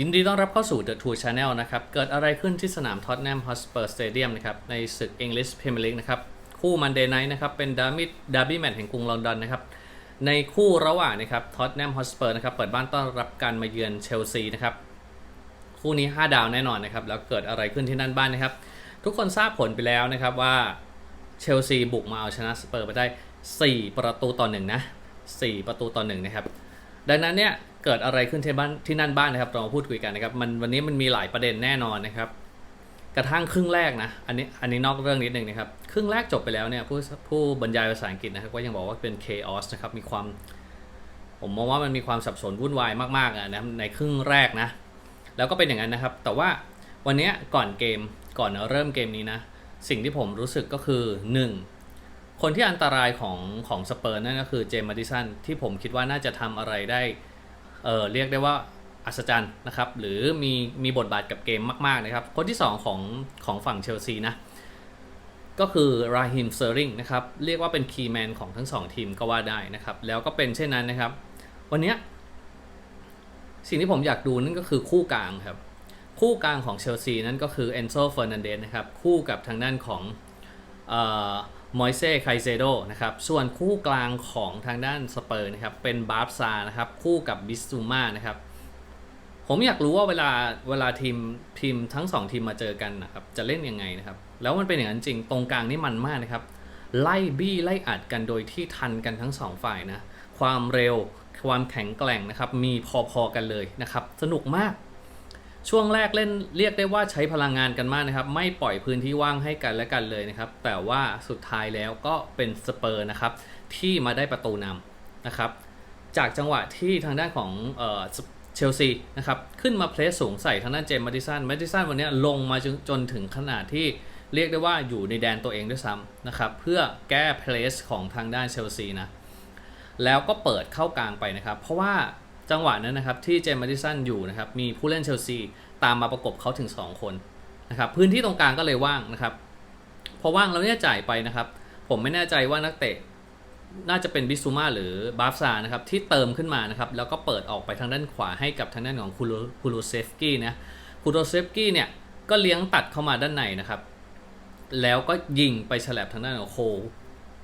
ยินดีต้อนรับเข้าสู่ The Two Channel นะครับ เกิดอะไรขึ้นที่สนามท็อตแนมฮอสเปอร์สเตเดียมนะครับ ในศึก English Premier League นะครับ คู่มันเดย์ไนท์นะครับ เป็นดาร์บี้ดาร์บี้แมตช์แห่งกรุงลอนดอนนะครับ ในคู่ระหว่างนะครับท็อตแนมฮอสเปอร์นะครับ เปิดบ้านต้อนรับการมาเยือนเชลซีนะครับ คู่นี้ 5 ดาวแน่นอนนะครับ แล้วเกิดอะไรขึ้นที่นั่นบ้างนะครับ ทุกคนทราบผลไปแล้วนะครับว่าเชลซีบุกมาเอาชนะสเปอร์ไปได้ 4 ประตูต่อหนึ่งนะ4ประตูต่อหนึ่งนะครับดังนั้นเนี่ย เกิดอะไรขึ้นที่บ้านที่นั่นบ้างนะครับเรามาพูดคุยกันนะครับมันวันนี้มันมีหลายประเด็นแน่นอนนะครับ กระทั่งครึ่งแรกนะอันนี้อันนี้นอกเรื่องนิดนึงนะครับครึ่งแรกจบไปแล้วเนี่ยผู้ผู้บรรยายภาษาอังกฤษนะครับก็ยังบอกว่าเป็น chaos นะครับมีความผมมองว่ามันมีความสับสนวุ่นวายมากๆอะนะในครึ่งแรกนะ แล้วก็เป็นอย่างนั้นนะครับ แต่ว่าวันนี้ก่อนเกมก่อนเริ่มเกมนี้นะ สิ่งที่ผมรู้สึกก็คือ 1. คนที่อันตรายของของสเปอร์นั่นก็คือเจมส์มาดิสันที่ผมคิดว่าน่าจะทำอะไรได้ เออเรียกได้ว่าอัศจรรย์นะครับ หรือมีมีบทบาทกับเกมมากๆนะครับ คนที่ 2 ของของฝั่งเชลซีนะ ก็คือราฮิมเซอร์ริงนะครับ เรียกว่าเป็นคีย์แมนของทั้ง 2 ทีมก็ว่าได้นะครับ แล้วก็เป็นเช่นนั้นนะครับ วันนี้สิ่งที่ผมอยากดูนั่นก็คือคู่กลางครับ คู่กลางของเชลซีนั่นก็คือเอนโซเฟอร์นันเดสนะครับ คู่กับทางด้านของ มอยเซ่ไคเซโดนะครับ ส่วนคู่กลางของทางด้านสเปอร์นะครับ เป็นบาร์ซานะครับ คู่กับบิสซูมานะครับ ผมอยากรู้ว่าเวลาเวลาทีมทีมทั้งสองทีมมาเจอกันนะครับ จะเล่นยังไงนะครับ แล้วมันเป็นอย่างนั้นจริง ตรงกลางนี่มันมากนะครับ ไล่บี้ไล่อัดกันโดยที่ทันกันทั้งสองฝ่ายนะ ความเร็ว ความแข็งแกร่งนะครับ มีพอๆกันเลยนะครับ สนุกมาก ช่วงแรกเล่นเรียกได้ว่าใช้พลังงานกันมากนะครับ ไม่ปล่อยพื้นที่ว่างให้กันและกันเลยนะครับ แต่ว่าสุดท้ายแล้วก็เป็นสเปอร์นะครับ ที่มาได้ประตูนำนะครับ จากจังหวะที่ทางด้านของเชลซีนะครับขึ้นมาเพลสสูงใส่ทางด้านเจมส์มาดิสันมาดิสันวันนี้ลงมาจนจนถึงขนาดที่เรียกได้ว่าอยู่ในแดนตัวเองด้วยซ้ำนะครับ เพื่อแก้เพลสของทางด้านเชลซีนะแล้วก็เปิดเข้ากลางไปนะครับ เพราะว่า จังหวะนั้นนะครับที่เจมส์มาดิสันอยู่นะครับมีผู้เล่นเชลซีตามมาประกบเขาถึง 2 คนนะครับพื้นที่ตรงกลางก็เลยว่างนะครับพอว่างแล้วเนี่ยจ่ายไปนะครับ ผมไม่แน่ใจว่านักเตะน่าจะเป็นบิซูมาหรือบาฟซานะครับที่เติมขึ้นมานะครับแล้วก็เปิดออกไปทางด้านขวาให้กับทางด้านของคูโรเซฟกี้นะคูโรเซฟกี้เนี่ยก็เลี้ยงตัดเข้ามาด้านในนะครับ แล้วก็ยิงไปฉลับทางด้านของโค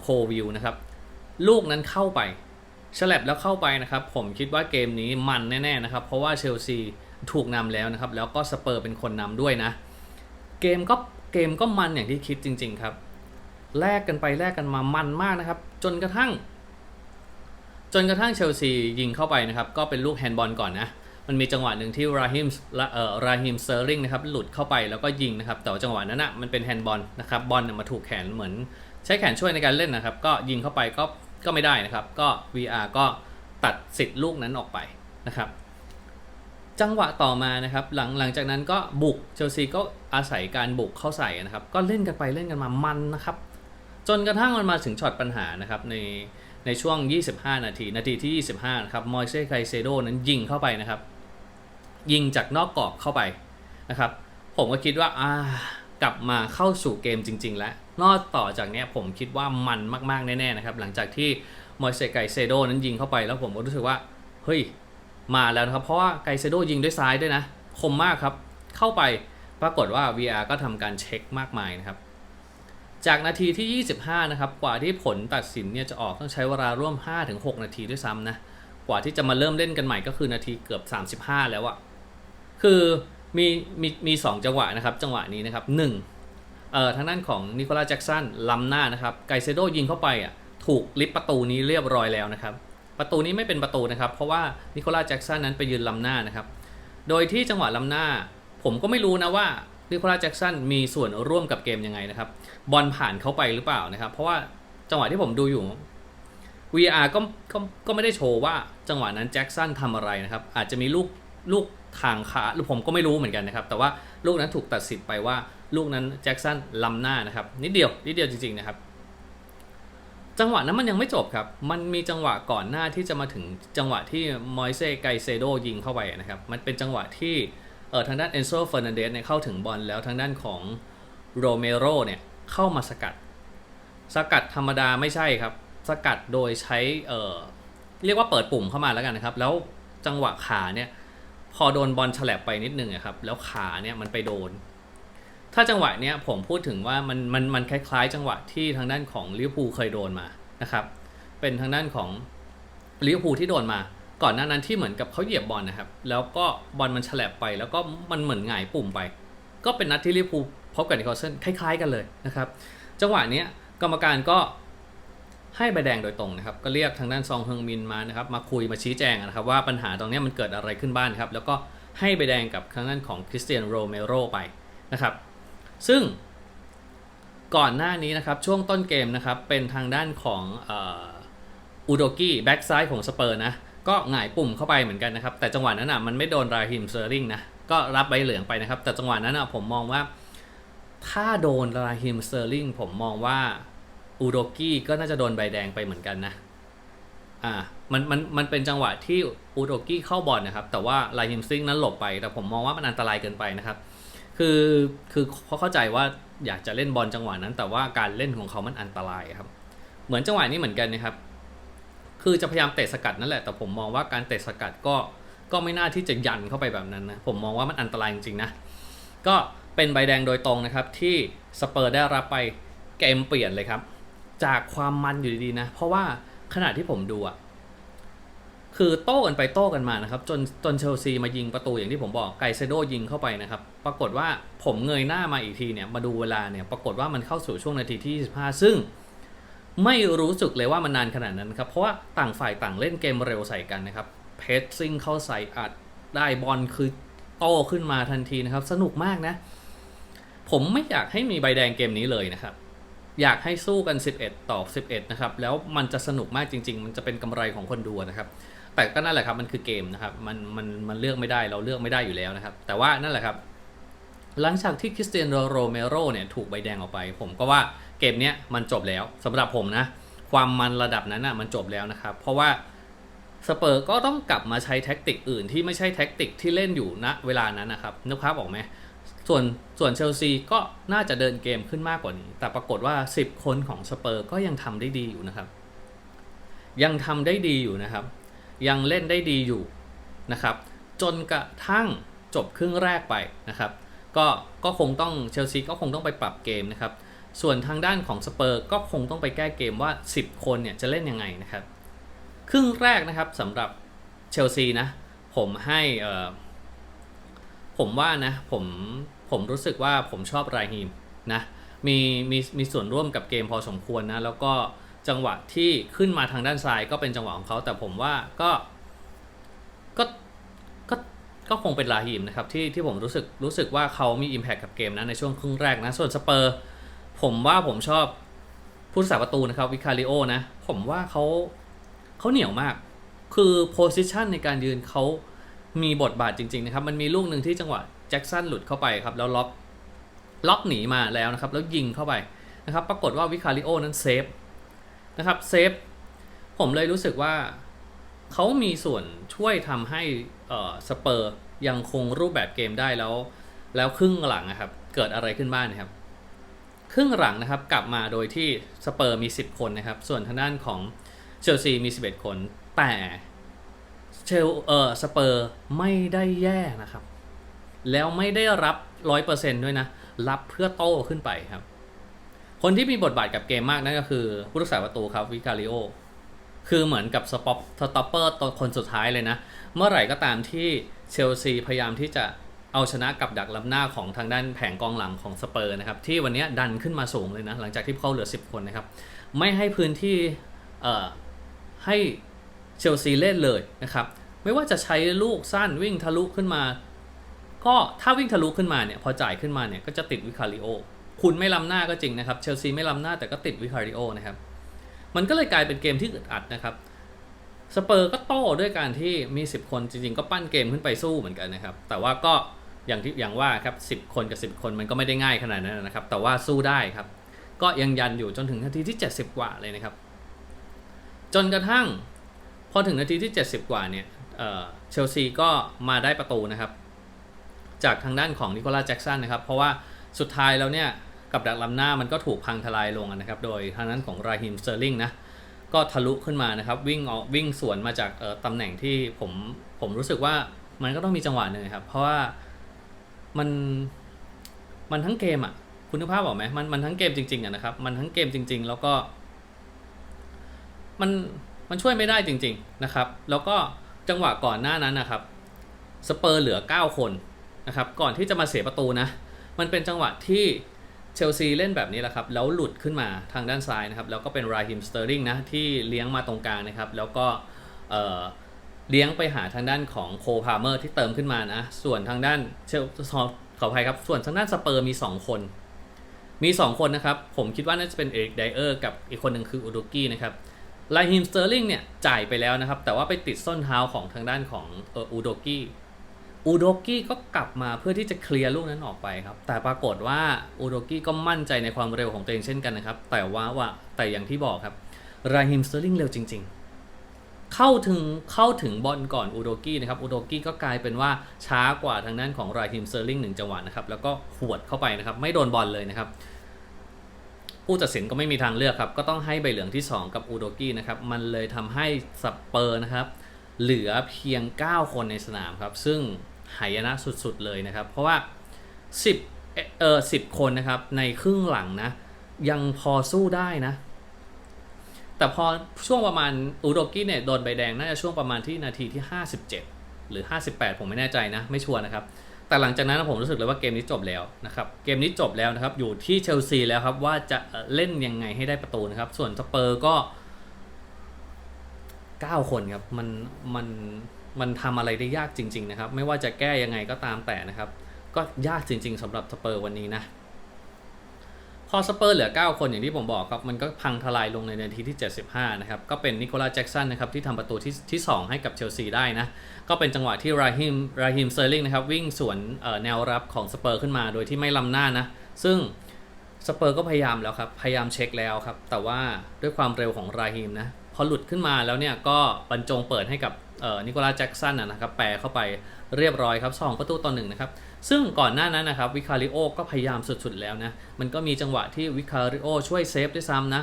โควิวนะครับลูกนั้นเข้าไป ฉลับแล้วเข้าไปนะครับ ผมคิดว่าเกมนี้มันแน่ๆนะครับ เพราะว่าเชลซีถูกนำแล้วนะครับ แล้วก็สเปอร์เป็นคนนำด้วยนะ เกมก็เกมก็มันอย่างที่คิดจริง ๆครับแลกกันไปแลกกันมามันมากนะครับ จนกระทั่ง จนกระทั่งเชลซียิงเข้าไปนะครับ ก็เป็นลูกแฮนด์บอลก่อนนะ มันมีจังหวะหนึ่งที่ราฮิมเอ่อราฮิมเซอร์ริงนะครับหลุดเข้าไปแล้วก็ยิงนะครับ แต่จังหวะนั้นนะมันเป็นแฮนด์บอลนะครับบอลเนี่ยมาถูกแขนเหมือน ใช้แขนช่วยในการเล่นนะครับ ก็ยิงเข้าไปก็ ก็ไม่ได้นะครับ ก็ VR ก็ตัดสิทธิ์ลูกนั้นออกไปนะครับ จังหวะต่อมานะครับหลังหลังจากนั้นก็บุกเชลซีก็อาศัยการบุกเข้าใส่นะครับ ก็เล่นกันไปเล่นกันมามันนะครับ จนกระทั่งมันมาถึงช็อตปัญหานะครับในในช่วง 25 นาที นาทีที่ 25 นะครับ มอยเซ่ไคเซโดนั้นยิงเข้าไปนะครับ ยิงจากนอกกรอบเข้าไปนะครับ ผมก็คิดว่า อ่า กลับมาเข้าสู่เกมจริง ๆ แล้วนอกต่อจากนี้ผมคิดว่ามันมากๆ แน่ๆนะครับหลังจากที่มอยเซไกเซโดนั้นยิงเข้าไปแล้วผมก็รู้สึกว่าเฮ้ยมาแล้วนะครับ เพราะว่าไกเซโดยิงด้วยซ้ายด้วยนะ คมมากครับ เข้าไปปรากฏว่า VR ก็ทำการเช็คมากมายนะครับ จากนาทีที่ 25 นะครับ กว่าที่ผลตัดสินเนี่ยจะออกต้องใช้เวลาร่วม 5-6 นาทีด้วยซ้ำนะ กว่าที่จะมาเริ่มเล่นกันใหม่ก็คือนาทีเกือบ 35 แล้วอะคือ มีมีมีสองจังหวะนะครับ จังหวะนี้นะครับหนึ่งเอ่อทางด้านของนิโคลัสแจ็กสันล้ำหน้านะครับไกเซโดยิงเข้าไปอะถูกลิฟประตูนี้เรียบร้อยแล้วนะครับ ประตูนี้ไม่เป็นประตูนะครับ เพราะว่านิโคลัสแจ็กสันนั้นไปยืนล้ำหน้านะครับ โดยที่จังหวะล้ำหน้า ผมก็ไม่รู้นะว่านิโคลัสแจ็กสันมีส่วนร่วมกับเกมยังไงนะครับ บอลผ่านเข้าไปหรือเปล่านะครับ เพราะว่าจังหวะที่ผมดูอยู่ VR ก็ก็ก็ไม่ได้โชว์ว่าจังหวะนั้นแจ็กสันทำอะไรนะครับ อาจจะมีลูก ลูกทางขาหรือผมก็ไม่รู้เหมือนกันนะครับ แต่ว่าลูกนั้นถูกตัดสิทธิ์ไปว่าลูกนั้นแจ็กสันล้ำหน้านะครับ นิดเดียว นิดเดียวจริงๆนะครับ จังหวะนั้นมันยังไม่จบครับ มันมีจังหวะก่อนหน้าที่จะมาถึงจังหวะที่มอยเซ่ไกเซโดยิงเข้าไปนะครับ มันเป็นจังหวะที่เออทางด้านเอนโซเฟอร์นันเดสเนี่ยเข้าถึงบอลแล้วทางด้านของโรเมโรเนี่ยเข้ามาสกัด สกัดธรรมดาไม่ใช่ครับ สกัดโดยใช้เออเรียกว่าเปิดปุ่มเข้ามาแล้วกันนะครับ แล้วจังหวะขาเนี่ย พอโดนบอลฉลับไปนิดนึงอะครับ แล้วขาเนี่ยมันไปโดน ถ้าจังหวะเนี้ยผมพูดถึงว่ามันมันมันคล้ายๆ จังหวะที่ทางด้านของลิเวอร์พูลเคยโดนมานะครับ เป็นทางด้านของลิเวอร์พูลที่โดนมา ก่อนหน้านั้นที่เหมือนกับเขาเหยียบบอลนะครับ แล้วก็บอลมันฉลับไปแล้วก็มันเหมือนหงายปุ่มไป ก็เป็นนัดที่ลิเวอร์พูลพบกับนิโคลสันคล้าย ๆ กันเลยนะครับ จังหวะเนี้ยกรรมการก็ ให้ใบแดงโดยตรงนะครับก็เรียกทางด้านซองเฮงมินมานะครับมาคุยมาชี้แจงนะครับว่าปัญหาตรงนี้มันเกิดอะไรขึ้นบ้างครับแล้วก็ให้ใบแดงกับทางด้านของคริสเตียนโรเมโรไปนะครับ ซึ่งก่อนหน้านี้นะครับช่วงต้นเกมนะครับเป็นทางด้านของอูโดกี้แบ็กซ้ายของสเปอร์นะก็หงายปุ่มเข้าไปเหมือนกันนะครับ แต่จังหวะนั้นอะมันไม่โดนราฮิมเซอร์ริงนะก็รับใบเหลืองไปนะครับ แต่จังหวะนั้นอะผมมองว่า ถ้าโดนราฮิมเซอร์ลิงผมมองว่า อูโดกี้ก็น่าจะโดนใบแดงไปเหมือนกันนะ อ่า มัน มัน มันเป็นจังหวะที่อูโดกี้เข้าบอลนะครับ แต่ว่าราฮิมซิงนั้นหลบไป แต่ผมมองว่ามันอันตรายเกินไปนะครับ คือ คือเขาเข้าใจว่าอยากจะเล่นบอลจังหวะนั้น แต่ว่าการเล่นของเขามันอันตรายครับ เหมือนจังหวะนี้เหมือนกันนะครับ คือจะพยายามเตะสกัดนั่นแหละ แต่ผมมองว่าการเตะสกัดก็ ก็ไม่น่าที่จะยันเข้าไปแบบนั้นนะ ผมมองว่ามันอันตรายจริงๆนะ ก็เป็นใบแดงโดยตรงนะครับที่สเปอร์ได้รับไปเกมเปลี่ยนเลยครับ จากความมันอยู่ดีๆนะ เพราะว่าขณะที่ผมดูอะคือโต้กันไปโต้กันมานะครับ จนจนเชลซีมายิงประตูอย่างที่ผมบอกไกเซโดยิงเข้าไปนะครับ ปรากฏว่าผมเงยหน้ามาอีกทีเนี่ยมาดูเวลาเนี่ยปรากฏว่ามันเข้าสู่ช่วงนาทีที่ 25 ซึ่งไม่รู้สึกเลยว่ามันนานขนาดนั้นครับ เพราะว่าต่างฝ่ายต่างเล่นเกมเร็วใส่กันนะครับเพสซิ่งเข้าใส่อัดได้บอลคือโต้ขึ้นมาทันทีนะครับ สนุกมากนะ ผมไม่อยากให้มีใบแดงเกมนี้เลยนะครับ อยากให้สู้กัน 11 ต่อ 11 นะครับ แล้วมันจะสนุกมากจริง ๆ มันจะเป็นกำไรของคนดูนะครับ แต่ก็นั่นแหละครับ มันคือเกมนะครับ มัน มัน มันเลือกไม่ได้ เราเลือกไม่ได้อยู่แล้วนะครับ แต่ว่านั่นแหละครับ หลังจากที่คริสเตียนโรเมโรเนี่ยถูกใบแดงออกไป ผมก็ว่าเกมเนี้ยมันจบแล้วสำหรับผมนะ ความมันระดับนั้นนะ่ะมันจบแล้วนะครับ เพราะว่าสเปอร์ก็ต้องกลับมาใช้แท็กติกอื่นที่ไม่ใช่แท็กติกที่เล่นอยู่ณเวลานั้นนะครับนึกภาพออกไหม ส่วนส่วนเชลซีก็น่าจะเดินเกมขึ้นมากกว่านี้ แต่ปรากฏว่า 10 คนของสเปอร์ก็ยังทำได้ดีอยู่นะครับ ยังทำได้ดีอยู่นะครับ ยังเล่นได้ดีอยู่นะครับ จนกระทั่งจบครึ่งแรกไปนะครับ ก็ก็คงต้องเชลซีก็คงต้องไปปรับเกมนะครับ ส่วนทางด้านของสเปอร์ก็คงต้องไปแก้เกมว่า 10 คนเนี่ยจะเล่นยังไงนะครับ ครึ่งแรกนะครับสำหรับเชลซีนะ ผมให้ผมว่านะผม ผมรู้สึกว่าผมชอบไรฮีมนะมีมีมีส่วนร่วมกับเกมพอสมควรนะ แล้วก็จังหวะที่ขึ้นมาทางด้านซ้ายก็เป็นจังหวะของเขาแต่ผมว่าก็ก็ก็ก็คงเป็นราฮีมนะครับที่ที่ผมรู้สึกรู้สึกว่าเขามี Impact กับเกมนะในช่วงครึ่งแรกนะ ส่วนสเปอร์ ผมว่าผมชอบผู้รักษาประตูนะครับวิคาริโอนะ ผมว่าเขาเขาเหนียวมาก คือโพสิชันในการยืนเขามีบทบาทจริง ๆ นะครับ มันมีลูกหนึ่งที่จังหวะ จ็คสันหลุดเข้าไปครับ แล้วล็อกล็อกหนีมาแล้วนะครับ แล้วยิงเข้าไปนะครับ ปรากฏว่าวิคาริโอนั้นเซฟนะครับเซฟผมเลยรู้สึกว่าเขามีส่วนช่วยทำให้สเปอร์ยังคงรูปแบบเกมได้แล้ว แล้วครึ่งหลังนะครับ เกิดอะไรขึ้นบ้างนะครับ ครึ่งหลังนะครับกลับมาโดยที่สเปอร์มี 10 คนนะครับ ส่วนทางด้านของเชลซีมี 11 คน แต่เชลเออสเปอร์ไม่ได้แย่นะครับ แล้วไม่ได้รับร้อยเปอร์เซนด้วยนะ รับเพื่อโต้ขึ้นไปครับ คนที่มีบทบาทกับเกมมากนั่นก็คือผู้รักษาประตูครับวิคาริโอคือเหมือนกับสปอปสต็อปเปอร์ตัวคนสุดท้ายเลยนะ เมื่อไหร่ก็ตามที่เชลซีพยายามที่จะเอาชนะกับดักล้ำหน้าของทางด้านแผงกองหลังของสเปอร์นะครับ ที่วันนี้ดันขึ้นมาสูงเลยนะ หลังจากที่เขาเหลือ 10 คนนะครับ ไม่ให้พื้นที่เอ่อให้เชลซีเล่นเลยนะครับ ไม่ว่าจะใช้ลูกสั้นวิ่งทะลุขึ้นมา ก็ถ้าวิ่งทะลุขึ้นมาเนี่ยพอจ่ายขึ้นมาเนี่ยก็จะติดวิคาริโอ คุณไม่ล้ำหน้าก็จริงนะครับเชลซีไม่ล้ำหน้าแต่ก็ติดวิคาริโอนะครับมันก็เลยกลายเป็นเกมที่อึดอัดนะครับสเปอร์ก็โต้ด้วยการที่มี 10 คนจริงๆ ก็ปั้นเกมขึ้นไปสู้เหมือนกันนะครับ แต่ว่าก็อย่างที่อย่างว่าครับ 10 คนกับ 10 คนมันก็ไม่ได้ง่ายขนาดนั้นนะครับ แต่ว่าสู้ได้ครับ ก็ยังยันอยู่จนถึงนาทีที่ 70 กว่าเลยนะครับ จนกระทั่งพอถึงนาทีที่ 70 กว่าเนี่ยเชลซีก็มาได้ประตูนะครับ จากทางด้านของนิโคลัสแจ็กสันนะครับ เพราะว่าสุดท้ายแล้วเนี่ยกับดักลำหน้ามันก็ถูกพังทลายลงนะครับ โดยทางนั้นของราฮิมเซอร์ลิงนะก็ทะลุขึ้นมานะครับ วิ่งออกวิ่งสวนมาจากตำแหน่งที่ผมผมรู้สึกว่ามันก็ต้องมีจังหวะหนึ่งครับ เพราะว่ามันมันทั้งเกมอะคุณภาพออกไหมมันมันทั้งเกมจริงๆอะนะครับ มันทั้งเกมจริง ๆ แล้วก็ มันมันช่วยไม่ได้จริง ๆนะครับ แล้วก็จังหวะก่อนหน้านั้นนะครับสเปอร์เหลือ 9 คน นะครับก่อนที่จะมาเสียประตูนะ มันเป็นจังหวะที่เชลซีเล่นแบบนี้แหละครับแล้วหลุดขึ้นมาทางด้านซ้ายนะครับแล้วก็เป็นราฮิมสเตอร์ลิงนะที่เลี้ยงมาตรงกลางนะครับแล้วก็เลี้ยงไปหาทางด้านของโคพาเมอร์ที่เติมขึ้นมานะส่วนทางด้านเชลขออภัยครับส่วนทางด้านสเปอร์มี 2 คน มี 2 คนนะครับผมคิดว่าน่าจะเป็นเอกไดเออร์กับอีกคนหนึ่งคืออุดกี้นะครับไลฮิมสเตอร์ลิงเนี่ยจ่ายไปแล้วนะครับแต่ว่าไปติดส้นเท้าของทางด้านของอออูโดกี้ อูโดกี้ก็กลับมาเพื่อที่จะเคลียร์ลูกนั้นออกไปครับ แต่ปรากฏว่าอูโดกี้ก็มั่นใจในความเร็วของตัวเองเช่นกันนะครับ แต่ว่าว่าแต่อย่างที่บอกครับราฮิมสเตอร์ลิงเร็วจริง ๆ เข้าถึงเข้าถึงบอลก่อนอูโดกี้นะครับอูโดกี้ก็กลายเป็นว่าช้ากว่าทางด้านของราฮิมสเตอร์ลิงหนึ่งจังหวะนะครับ แล้วก็หวดเข้าไปนะครับ ไม่โดนบอลเลยนะครับ ผู้ตัดสินก็ไม่มีทางเลือกครับ ก็ต้องให้ใบเหลืองที่ 2 กับอูโดกี้นะครับ มันเลยทำให้สเปอร์นะครับ เหลือเพียง 9 คนในสนามครับ ซึ่ง หายนะสุดๆเลยนะครับ เพราะว่า 10เออ10คนนะครับในครึ่งหลังนะ ยังพอสู้ได้นะ แต่พอช่วงประมาณอูโดกี้เนี่ยโดนใบแดงน่าจะช่วงประมาณที่นาทีที่ 57 หรือ 58 ผมไม่แน่ใจนะ ไม่ชัวร์นะครับแต่หลังจากนั้นผมรู้สึกเลยว่าเกมนี้จบแล้วนะครับ เกมนี้จบแล้วนะครับ อยู่ที่เชลซีแล้วครับ ว่าจะเอ่อเล่นยังไงให้ได้ประตูนะครับ ส่วนสเปอร์ก็ 9 คนครับ มันมัน มันทำอะไรได้ยากจริง ๆ นะครับ ไม่ว่าจะแก้ยังไงก็ตามแต่นะครับ ก็ยากจริง ๆสำหรับสเปอร์วันนี้นะพอสเปอร์เหลือ 9 คนอย่างที่ผมบอกครับ มันก็พังทลายลงในนาทีที่ 75 นะครับ ก็เป็นนิโคลัสแจ็กสันนะครับ ที่ทำประตูที่ที่ 2 ให้กับเชลซีได้นะ ก็เป็นจังหวะที่ราฮิมราฮิมเซอร์ลิงนะครับ วิ่งสวนแนวรับของสเปอร์ขึ้นมาโดยที่ไม่ล้ำหน้านะ ซึ่งสเปอร์ก็พยายามแล้วครับ พยายามเช็คแล้วครับ แต่ว่าด้วยความเร็วของราฮิมนะ พอหลุดขึ้นมาแล้วเนี่ยก็บรรจงเปิดให้กับนิโคลัสแจ็กสันนะครับแปรเข้าไปเรียบร้อยครับ 2 ประตูต่อหนึ่งนะครับ ซึ่งก่อนหน้านั้นนะครับวิคาริโอก็พยายามสุดๆแล้วนะ มันก็มีจังหวะที่วิคาริโอช่วยเซฟด้วยซ้ำนะ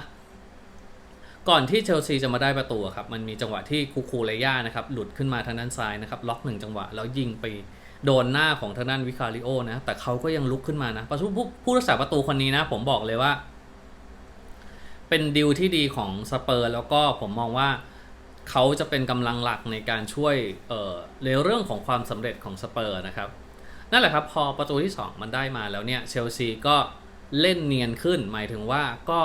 ก่อนที่เชลซีจะมาได้ประตูครับ มันมีจังหวะที่คูคูเลย่านะครับหลุดขึ้นมาทางด้านซ้ายนะครับล็อกหนึ่งจังหวะแล้วยิงไปโดนหน้าของทางด้านวิคาริโอนะ แต่เขาก็ยังลุกขึ้นมานะประตูผู้รักษาประตูคนนี้นะ ผมบอกเลยว่า เป็นดิวที่ดีของสเปอร์ แล้วก็ผมมองว่าเขาจะเป็นกำลังหลักในการช่วยเอ่อในเรื่องของความสำเร็จของสเปอร์นะครับ นั่นแหละครับพอประตูที่ 2 มันได้มาแล้วเนี่ยเชลซีก็เล่นเนียนขึ้น หมายถึงว่าก็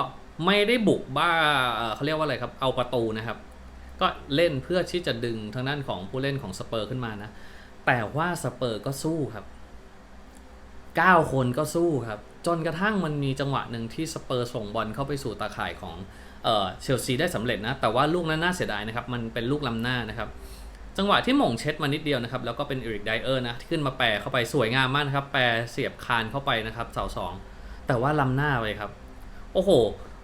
ไม่ได้บุกบ้าเอ่อเขาเรียกว่าอะไรครับ เอาประตูนะครับ ก็เล่นเพื่อที่จะดึงทางด้านของผู้เล่นของสเปอร์ขึ้นมานะ แต่ว่าสเปอร์ก็สู้ครับ 9 คนก็สู้ครับ จนกระทั่งมันมีจังหวะหนึ่งที่สเปอร์ส่งบอลเข้าไปสู่ตาข่ายของเชลซีได้สำเร็จนะ แต่ว่าลูกนั้นน่าเสียดายนะครับ มันเป็นลูกล้ำหน้านะครับ จังหวะที่หม่งเช็ดมานิดเดียวนะครับ แล้วก็เป็นอีริกไดเออร์นะขึ้นมาแปรเข้าไปสวยงามมากนะครับ แปรเสียบคานเข้าไปนะครับเสาสองแต่ว่าล้ำหน้าไปครับ โอ้โห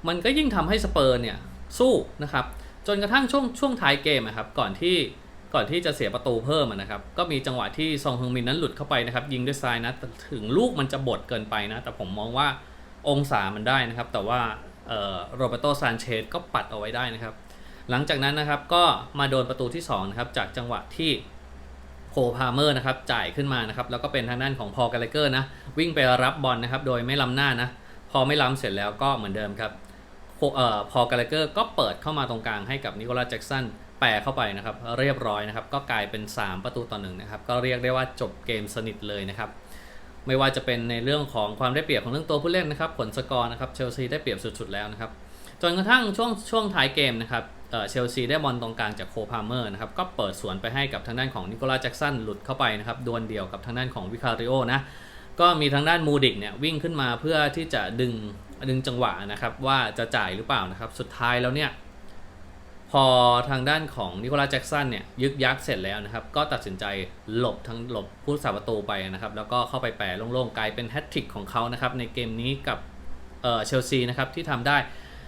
มันก็ยิ่งทำให้สเปอร์เนี่ยสู้นะครับ จนกระทั่งช่วงช่วงท้ายเกมนะครับ ก่อนที่ ก่อนที่จะเสียประตูเพิ่มนะครับ ก็มีจังหวะที่ซองฮึงมินนั้นหลุดเข้าไปนะครับ ยิงด้วยซ้ายนะถึงลูกมันจะบดเกินไปนะ แต่ผมมองว่าองศามันได้นะครับ แต่ว่าโรเบโตซานเชสก็ปัดเอาไว้ได้นะครับ หลังจากนั้นนะครับก็มาโดนประตูที่2นะครับจากจังหวะที่โคพาเมอร์นะครับจ่ายขึ้นมานะครับ แล้วก็เป็นทางด้านของพอลกาเลเกอร์นะ วิ่งไปรับบอลนะครับ โดยไม่ล้ำหน้านะ พอไม่ล้ำเสร็จแล้วก็เหมือนเดิมครับพอลกาเลเกอร์ก็เปิดเข้ามาตรงกลางให้กับนิโคลัสแจ็กสัน แปรเข้าไปนะครับเรียบร้อยนะครับ ก็กลายเป็น 3 ประตูต่อหนึ่งนะครับ ก็เรียกได้ว่าจบเกมสนิทเลยนะครับ ไม่ว่าจะเป็นในเรื่องของความได้เปรียบของเรื่องตัวผู้เล่นนะครับ ผลสกอร์นะครับเชลซีได้เปรียบสุดๆแล้วนะครับจนกระทั่งช่วงช่วงท้ายเกมนะครับเชลซีได้บอลตรงกลางจากโคพาเมอร์นะครับก็เปิดสวนไปให้กับทางด้านของนิโคลัสแจ็กสันหลุดเข้าไปนะครับดวลเดียวกับทางด้านของวิคาริโอนะก็มีทางด้านมูดิกเนี่ยวิ่งขึ้นมาเพื่อที่จะดึงดึงจังหวะนะครับว่าจะจ่ายหรือเปล่านะครับ สุดท้ายแล้วเนี่ย พอทางด้านของนิโคลัสแจ็กสันเนี่ยยึกยักเสร็จแล้วนะครับ ก็ตัดสินใจหลบทั้งหลบผู้สาประตูไปนะครับ แล้วก็เข้าไปแปรโล่งๆ กลายเป็นแฮตทริกของเขานะครับ ในเกมนี้กับเออเชลซีนะครับที่ทำได้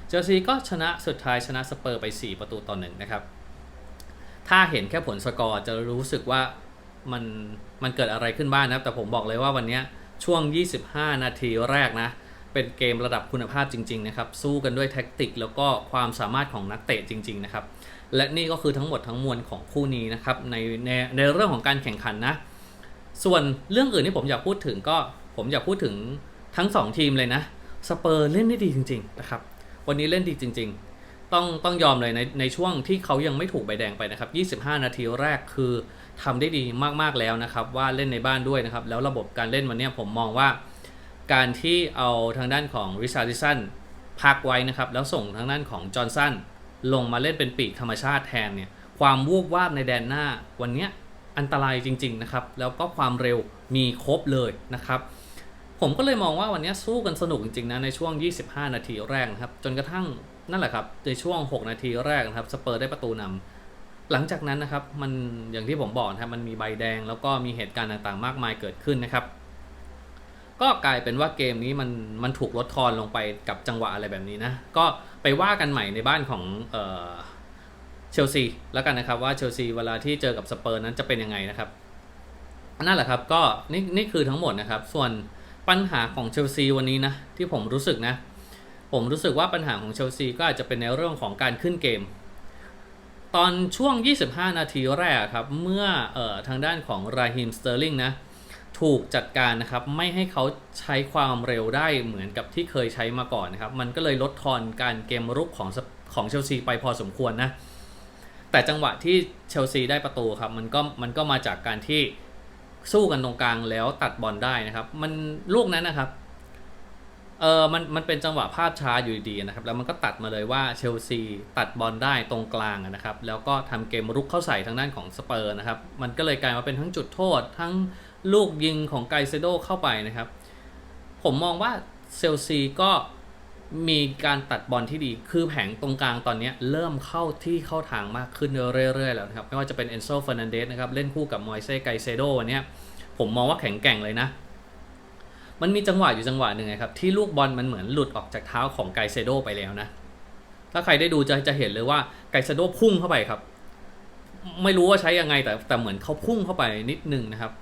เชลซีก็ชนะสุดท้ายชนะสเปอร์ไป 4 ประตูต่อหนึ่งนะครับ ถ้าเห็นแค่ผลสกอร์จะรู้สึกว่ามันมันเกิดอะไรขึ้นบ้างนะครับ แต่ผมบอกเลยว่าวันนี้ช่วง 25 นาทีแรกนะ เป็นเกมระดับคุณภาพจริง ๆ นะครับ สู้กันด้วยแท็กติก แล้วก็ความสามารถของนักเตะจริง ๆ นะครับ และนี่ก็คือทั้งหมดทั้งมวลของคู่นี้นะครับในในในเรื่องของการแข่งขันนะ ส่วนเรื่องอื่นที่ผมอยากพูดถึงก็ผมอยากพูดถึงทั้ง 2 ทีมเลยนะสเปอร์เล่นได้ดีจริง ๆ นะครับ วันนี้เล่นดีจริง ๆ ต้องต้องยอมเลยในในช่วงที่เขายังไม่ถูกใบแดงไปนะครับ 25 นาทีแรกคือทำได้ดีมากๆแล้วนะครับ ว่าเล่นในบ้านด้วยนะครับ แล้วระบบการเล่นวันนี้ผมมองว่า การที่เอาทางด้านของริชาร์ดิสันพักไว้นะครับ แล้วส่งทางด้านของจอห์นสันลงมาเล่นเป็นปีกธรรมชาติแทนเนี่ยความวูบวาบในแดนหน้าวันนี้อันตรายจริง ๆ นะครับ แล้วก็ความเร็วมีครบเลยนะครับ ผมก็เลยมองว่าวันนี้สู้กันสนุกจริง ๆ นะ ในช่วง 25 นาทีแรกนะครับ จนกระทั่งนั่นแหละครับ ในช่วง 6 นาทีแรกนะครับสเปอร์ได้ประตูนำหลังจากนั้นนะครับมันอย่างที่ผมบอกนะครับมันมีใบแดงแล้วก็มีเหตุการณ์ต่างๆ มากมายเกิดขึ้นนะครับ ก็กลายเป็นว่าเกมนี้มันมันถูกลดทอนลงไปกับจังหวะอะไรแบบนี้นะ ก็ไปว่ากันใหม่ในบ้านของเชลซีแล้วกันนะครับว่าเชลซีเวลาที่เจอกับสเปอร์นั้นจะเป็นยังไงนะครับนั่นแหละครับก็นี่นี่คือทั้งหมดนะครับ ส่วนปัญหาของเชลซีวันนี้นะที่ผมรู้สึกนะ ผมรู้สึกว่าปัญหาของเชลซีก็อาจจะเป็นในเรื่องของการขึ้นเกม ตอนช่วง 25 นาทีแรกครับ เมื่อออทางด้านของราฮิมสเตอร์ลิงนะ ถูกจัดการนะครับไม่ให้เขาใช้ความเร็วได้เหมือนกับที่เคยใช้มาก่อนนะครับ มันก็เลยลดทอนการเกมรุกของของเชลซีไปพอสมควรนะ แต่จังหวะที่เชลซีได้ประตูครับมันก็มันก็มาจากการที่สู้กันตรงกลางแล้วตัดบอลได้นะครับ มันลูกนั้นนะครับเออมันมันเป็นจังหวะภาพช้าอยู่ดีนะครับ แล้วมันก็ตัดมาเลยว่าเชลซีตัดบอลได้ตรงกลางนะครับ แล้วก็ทำเกมรุกเข้าใส่ทางด้านของสเปอร์นะครับ มันก็เลยกลายมาเป็นทั้งจุดโทษทั้ง ลูกยิงของไกเซโดเข้าไปนะครับ ผมมองว่าเชลซีก็มีการตัดบอลที่ดี คือแผงตรงกลางตอนนี้เริ่มเข้าที่เข้าทางมากขึ้นเรื่อยๆ แล้วนะครับ ไม่ว่าจะเป็นเอนโซเฟอร์นันเดสนะครับ เล่นคู่กับมอยเซ่ไกเซโดวันนี้ผมมองว่าแข็งแกร่งเลยนะ มันมีจังหวะอยู่จังหวะหนึ่งครับ ที่ลูกบอลมันเหมือนหลุดออกจากเท้าของไกเซโดไปแล้วนะ ถ้าใครได้ดูจะจะเห็นเลยว่าไกเซโดพุ่งเข้าไปครับ ไม่รู้ว่าใช้ยังไงแต่แต่เหมือนเขาพุ่งเข้าไปนิดนึงนะครับ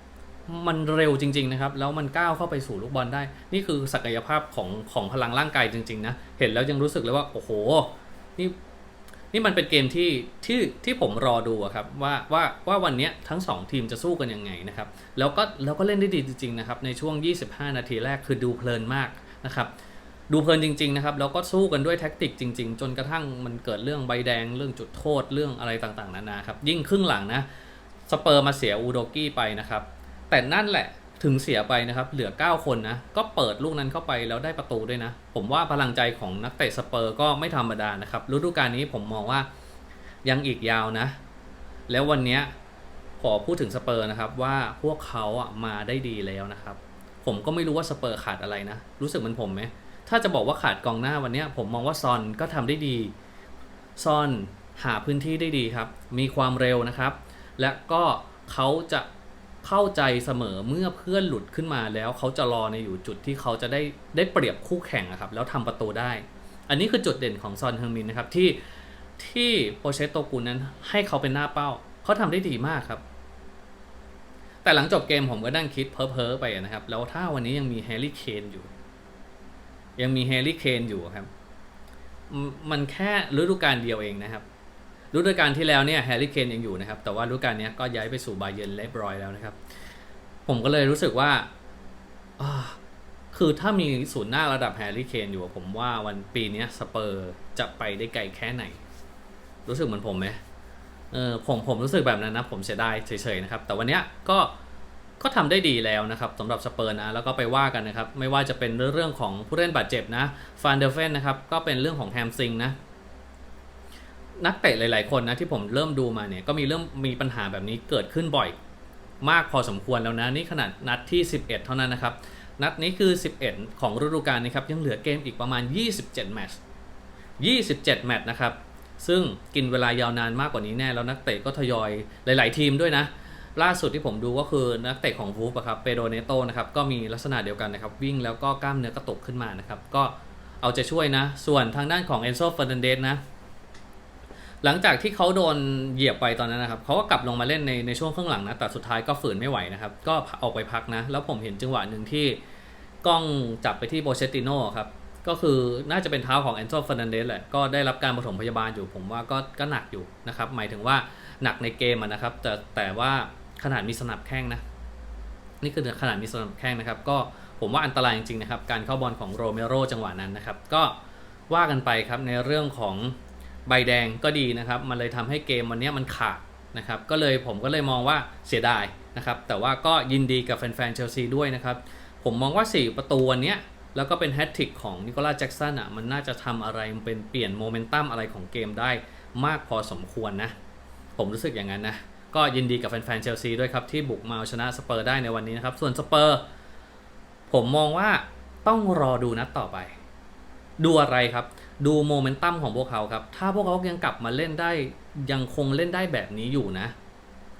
มันเร็วจริง ๆ นะครับ แล้วมันก้าวเข้าไปสู่ลูกบอลได้ นี่คือศักยภาพของของพลังร่างกายจริง ๆ นะ เห็นแล้วยังรู้สึกเลยว่า โอ้โห นี่นี่มันเป็นเกมที่ที่ที่ผมรอดูอะครับว่าว่าว่าวันนี้ทั้ง 2 ทีมจะสู้กันยังไงนะครับ แล้วก็แล้วก็เล่นได้ดีจริง ๆ นะครับ ในช่วง 25 นาทีแรกคือดูเพลินมากนะครับดูเพลินจริง ๆ นะครับ แล้วก็สู้กันด้วยแท็กติกจริง ๆ จนกระทั่งมันเกิดเรื่องใบแดง เรื่องจุดโทษเรื่องอะไรต่างๆ นานาครับ ยิ่งครึ่งหลังนะสเปอร์มาเสียอูโดกี้ไปนะครับ แต่นั่นแหละถึงเสียไปนะครับ เหลือ 9 คนนะ ก็เปิดลูกนั้นเข้าไปแล้วได้ประตูด้วยนะ ผมว่าพลังใจของนักเตะสเปอร์ก็ไม่ธรรมดานะครับฤดูกาลนี้ผมมองว่ายังอีกยาวนะ แล้ววันนี้ขอพูดถึงสเปอร์นะครับว่าพวกเขาอะมาได้ดีแล้วนะครับ ผมก็ไม่รู้ว่าสเปอร์ขาดอะไรนะ รู้สึกเหมือนผมไหมถ้าจะบอกว่าขาดกองหน้าวันนี้ผมมองว่าซอนก็ทำได้ดีซอนหาพื้นที่ได้ดีครับ มีความเร็วนะครับ และก็เขาจะ เข้าใจเสมอเมื่อเพื่อนหลุดขึ้นมาแล้วเขาจะรอในอยู่จุดที่เขาจะได้ได้เปรียบคู่แข่งอะครับแล้วทำประตูได้ อันนี้คือจุดเด่นของซอนเฮงมินนะครับที่ที่โปเชตโตกุนนั้นให้เขาเป็นหน้าเป้า เขาทำได้ดีมากครับ แต่หลังจบเกมผมก็นั่งคิดเพ้อๆไปนะครับ แล้วถ้าวันนี้ยังมีแฮร์รี่เคนอยู่ ยังมีแฮร์รี่เคนอยู่ครับ มันแค่ฤดูกาลเดียวเองนะครับ ฤดูกาลที่แล้วเนี่ยแฮร์รี่เคนยังอยู่นะครับ แต่ว่าฤดูกาลนี้ก็ย้ายไปสู่บาเยนเรียบร้อยแล้วนะครับ ผมก็เลยรู้สึกว่าคือถ้ามีศูนย์หน้าระดับแฮร์รี่เคนอยู่ผมว่าวันปีนี้สเปอร์จะไปได้ไกลแค่ไหน รู้สึกเหมือนผมไหมเออผมผมรู้สึกแบบนั้นนะผมเสียดายเฉยๆนะครับ แต่วันนี้ก็ก็ทำได้ดีแล้วนะครับสำหรับสเปอร์นะแล้วก็ไปว่ากันนะครับ ไม่ว่าจะเป็นเรื่องของผู้เล่นบาดเจ็บนะฟานเดอร์เฟนนะครับก็เป็นเรื่องของแฮมซิงนะ นักเตะหลาย ๆ คนนะที่ผมเริ่มดูมาเนี่ยก็มีเริ่มมีปัญหาแบบนี้เกิดขึ้นบ่อย มากพอสมควรแล้วนะนี่ขนาดนัดที่ 11 เท่านั้นนะครับ นัดนี้คือ 11 ของฤดูกาลนะครับยังเหลือเกมอีกประมาณ 27 แมตช์27 แมตช์นะครับ ซึ่งกินเวลายาวนานมากกว่านี้แน่แล้วนักเตะก็ทยอยหลาย ๆ ทีมด้วยนะ ล่าสุดที่ผมดูก็คือนักเตะของวูฟครับเปโดเนโตนะครับก็มีลักษณะเดียวกันนะครับวิ่งแล้วก็กล้ามเนื้อกระตุกขึ้นมานะครับก็เอาใจช่วยนะ ส่วนทางด้านของเอนโซเฟอร์นันเดสนะ หลังจากที่เขาโดนเหยียบไปตอนนั้นนะครับเขาก็กลับลงมาเล่นในในช่วงครึ่งหลังนะแต่สุดท้ายก็ฝืนไม่ไหวนะครับก็ออกไปพักนะ แล้วผมเห็นจังหวะหนึ่งที่กล้องจับไปที่โบเชติโน่ครับก็คือน่าจะเป็นเท้าของแอนโซฟ e ร์นันเดสแหละก็ได้รับการปฐมพยาบาลอยู่ผมว่าก็ก็หนักอยู่นะครับหมายถึงว่าหนักในเกมนะครับ แต่แต่ว่าขนาดมีสนับแข้งนะนี่คือขนาดมีสนับแข้งนะครับ ก็ผมว่าอันตรายจริงๆนะครับ การเข้าบอลของโรเมโรจังหวะนั้นนะครับ ก็ว่ากันไปครับในเรื่องของ ใบแดงก็ดีนะครับ มันเลยทำให้เกมวันนี้มันขาดนะครับ ก็เลยผมก็เลยมองว่าเสียดายนะครับ แต่ว่าก็ยินดีกับแฟนๆเชลซีด้วยนะครับ ผมมองว่า 4 ประตูวันนี้แล้วก็เป็นแฮตทริกของนิโคลัสแจ็กสันอะมันน่าจะทำอะไรมันเป็นเปลี่ยนโมเมนตัมอะไรของเกมได้มากพอสมควรนะ ผมรู้สึกอย่างนั้นนะ ก็ยินดีกับแฟนๆเชลซีด้วยครับ ที่บุกมาเอาชนะสเปอร์ได้ในวันนี้นะครับ ส่วนสเปอร์ผมมองว่าต้องรอดูนัดต่อไป ดูอะไรครับ ดูโมเมนตัมของพวกเขาครับ ถ้าพวกเขายังกลับมาเล่นได้ยังคงเล่นได้แบบนี้อยู่นะ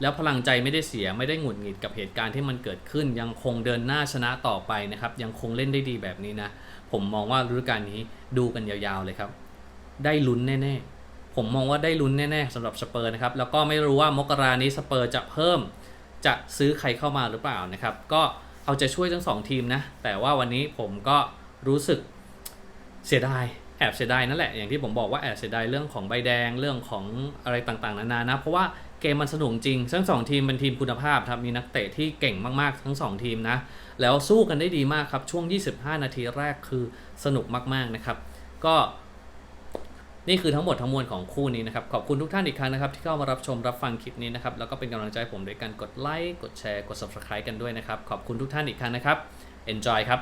แล้วพลังใจไม่ได้เสียไม่ได้หงุดหงิดกับเหตุการณ์ที่มันเกิดขึ้น ยังคงเดินหน้าชนะต่อไปนะครับ ยังคงเล่นได้ดีแบบนี้นะ ผมมองว่าฤดูกาลนี้ดูกันยาวๆเลยครับ ได้ลุ้นแน่ๆ ผมมองว่าได้ลุ้นแน่ๆสำหรับสเปอร์นะครับ แล้วก็ไม่รู้ว่ามกรานี้สเปอร์จะเพิ่ม จะซื้อใครเข้ามาหรือเปล่านะครับ ก็เอาใจะช่วยทั้งสองทีมนะ แต่ว่าวันนี้ผมก็รู้สึกเสียดาย อบเสียดายนั่นแหละอย่างที่ผมบอกว่าแอบเสียดายเรื่องของใบแดงเรื่องของอะไรต่างๆนานานะเพราะว่าเกมมันสนุกจริงทั้งสองทีมเป็นทีมคุณภาพครับมีนักเตะที่เก่งมากๆ ทั้งสองทีมนะ แล้วสู้กันได้ดีมากครับช่วง 25 นาทีแรกคือสนุกมากๆนะครับ ก็นี่คือทั้งหมดทั้งมวลของคู่นี้นะครับ ขอบคุณทุกท่านอีกครั้งนะครับ ที่เข้ามารับชมรับฟังคลิปนี้นะครับ แล้วก็เป็นกำลังใจผมด้วยการกดไลค์กดแชร์กด subscribe กันด้วยนะครับ ขอบคุณทุกท่านอีกครั้งนะครับ enjoy ครับ